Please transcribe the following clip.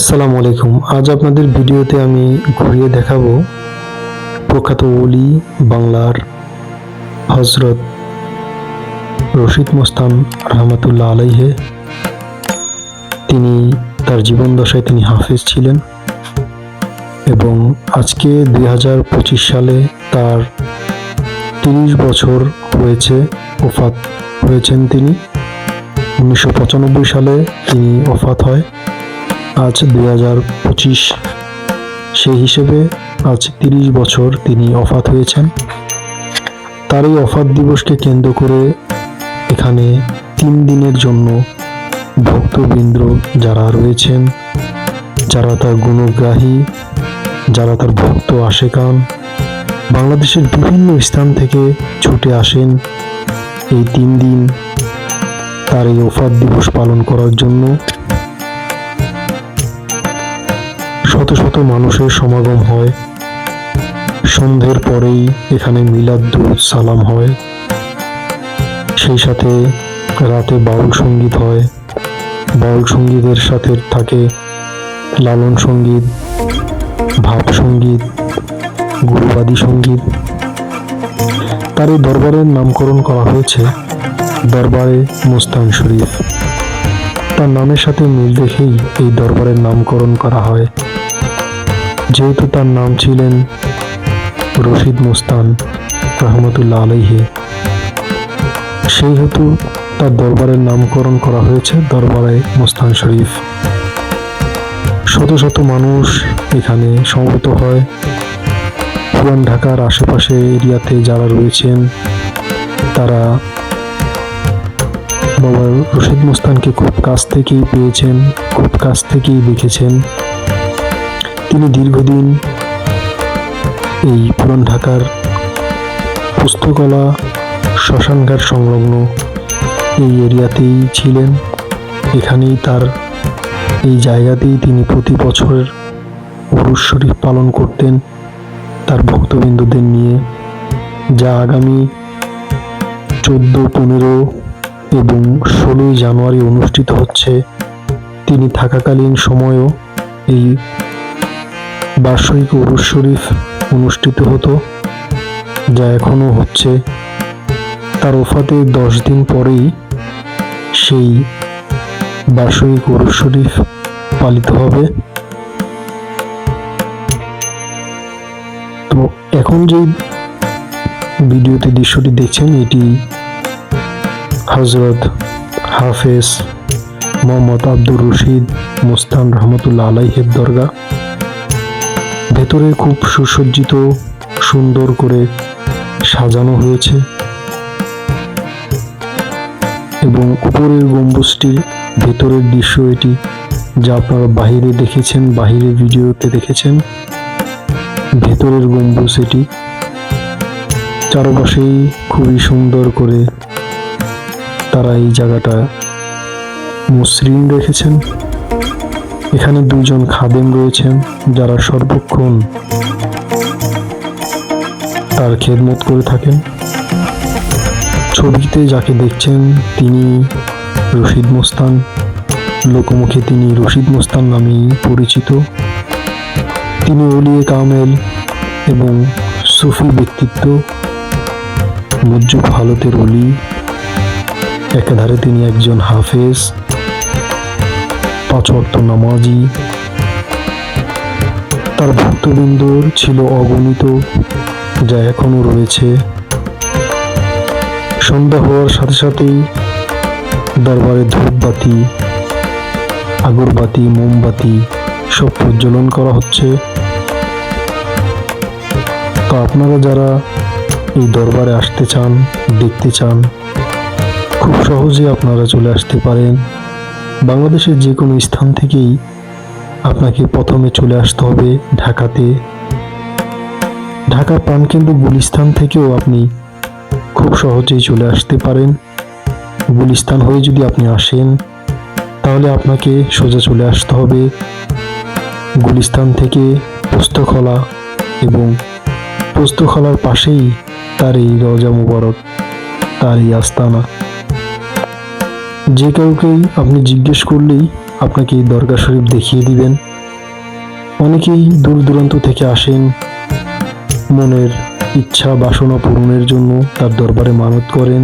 আসসালামু আলাইকুম। আজ আপনাদের ভিডিওতে আমি ঘুরিয়ে দেখাবো প্রখ্যাত ওলি বাংলার হজরত রশিদ মোস্তান রহমতুল্লাহ আলাইহে। তিনি তার জীবন দশায় তিনি হাফেজ ছিলেন এবং আজকে দুই হাজার পঁচিশ সালে তার তিরিশ বছর হয়েছে, ওফাত হয়েছেন তিনি। উনিশশো পঁচানব্বই সালে তিনি ওফাত হয়। আজ দুই হাজার পঁচিশ। সেই হিসেবে আজ তিরিশ বছর তিনি অফাত হয়েছেন। তার এই অফাত দিবসকে কেন্দ্র করে এখানে তিন দিনের জন্য ভক্তবৃন্দ যারা রয়েছেন, যারা তার গুণগ্রাহী, যারা তার ভক্ত আশেকান, বাংলাদেশের বিভিন্ন স্থান থেকে ছুটে আসেন এই তিন দিন তার এই অফাত দিবস পালন করার জন্য। শত শত মানুষের সমাগম হয়। সন্ধ্যের পরেই এখানে মিলাদুল সালাম হয়। সেই সাথে রাতে বাউল সংগীত হয়। বাউল সঙ্গীতের সাথে থাকে লালন সংগীত, ভাব সংগীত, গুরুবাদী সংগীত। তার এই দরবারের নামকরণ করা হয়েছে দরবারে মুস্তান শরীফ। তার নামের সাথে মিল রেখেই এই দরবারের নামকরণ করা হয়। যেহেতু তার নাম ছিলেন রশিদ মুস্তান রহমতুল্লাহ আলাইহে। সেই হেতু তার দরবারের নামকরণ করা হয়েছে দরবারে মুস্তান শরীফ। শত শত মানুষ এখানে সমবেত হয়। পুরান ঢাকার আশেপাশে এরিয়াতে যারা রয়েছেন, তারা বাবা রশিদ মুস্তানকে খুব কাছ থেকেই পেয়েছেন, খুব কাছ থেকেই দেখেছেন। তিনি দীর্ঘদিন এই পুরান ঢাকার পুস্তকলা, শ্মশানঘাট সংলগ্ন এই এরিয়াতেই ছিলেন। এখানেই তার এই জায়গাতেই তিনি প্রতি বছরের উরুস শরীফ পালন করতেন। তার ভক্তবৃন্দদের নিয়ে যা আগামী চোদ্দ, পনেরো এবং ষোলোই জানুয়ারি অনুষ্ঠিত হচ্ছে, তিনি থাকাকালীন সময়ও এই বার্ষিক উরুস শরীফ অনুষ্ঠিত হতো, যা এখনও হচ্ছে। তার ওফাতে দশ দিন পরেই সেই বার্ষিক উরুস শরীফ পালিত হবে। তো এখন যে ভিডিওতে দৃশ্যটি দেখছেন, এটি হজরত হাফেজ মোহাম্মদ আব্দুর রশিদ মুস্তান রহমতুল্লাহ আলাইহের দরগা। ভেতরে খুব সুসজ্জিত, সুন্দর করে সাজানো হয়েছে। এবং উপরের গম্বুজটির ভেতরের দৃশ্য এটি, যা আপনারা বাহিরে দেখেছেন বাহিরে ভিডিওতে দেখেছেন। ভেতরের গম্বুজ এটি। চারপাশেই খুবই সুন্দর করে তারা এই জায়গাটা মসৃণ রেখেছেন। এখানে দুজন খাদেম রয়েছেন, যারা সর্বক্ষণ তার খেদমত করে থাকেন। ছবিতে যাকে দেখছেন তিনি রশিদ মোস্তান। লোকমুখে তিনি রশিদ মোস্তান নামেই পরিচিত। তিনি অলিয়ে কামেল এবং সুফি ব্যক্তিত্ব। মুজ্জুব হালতের অলি। একাধারে তিনি একজন হাফেজ। পাঁচ ওয়াক্ত নামাজি। তার ভক্তবৃন্দর ছিল অগণিত, যা এখনও রয়েছে। সন্ধ্যা হওয়ার সাথে সাথেই দরবারে ধূপবাতি, আগরবাতি, মোমবাতি সব প্রজ্বলন করা হচ্ছে। তো আপনারা যারা এই দরবারে আসতে চান, দেখতে চান, খুব সহজে আপনারা চলে আসতে পারেন। বাংলাদেশের যে কোনো স্থান থেকেই আপনাকে প্রথমে চলে আসতে হবে ঢাকাতে। ঢাকার প্রাণকেন্দ্র গুলিস্তান থেকেও আপনি খুব সহজেই চলে আসতে পারেন। গুলিস্তান হয়ে যদি আপনি আসেন, তাহলে আপনাকে সোজা চলে আসতে হবে গুলিস্তান থেকে পোস্তখলা এবং পোস্তখলার পাশেই তার এই রজা মুবারক, তার এই আস্তানা। যে কাউকেই আপনি জিজ্ঞেস করলেই আপনাকে দরগা শরীফ দেখিয়ে দিবেন। অনেকেই দূর দূরান্ত থেকে আসেন, মনের ইচ্ছা বাসনা পূরণের জন্য তার দরবারে মানত করেন।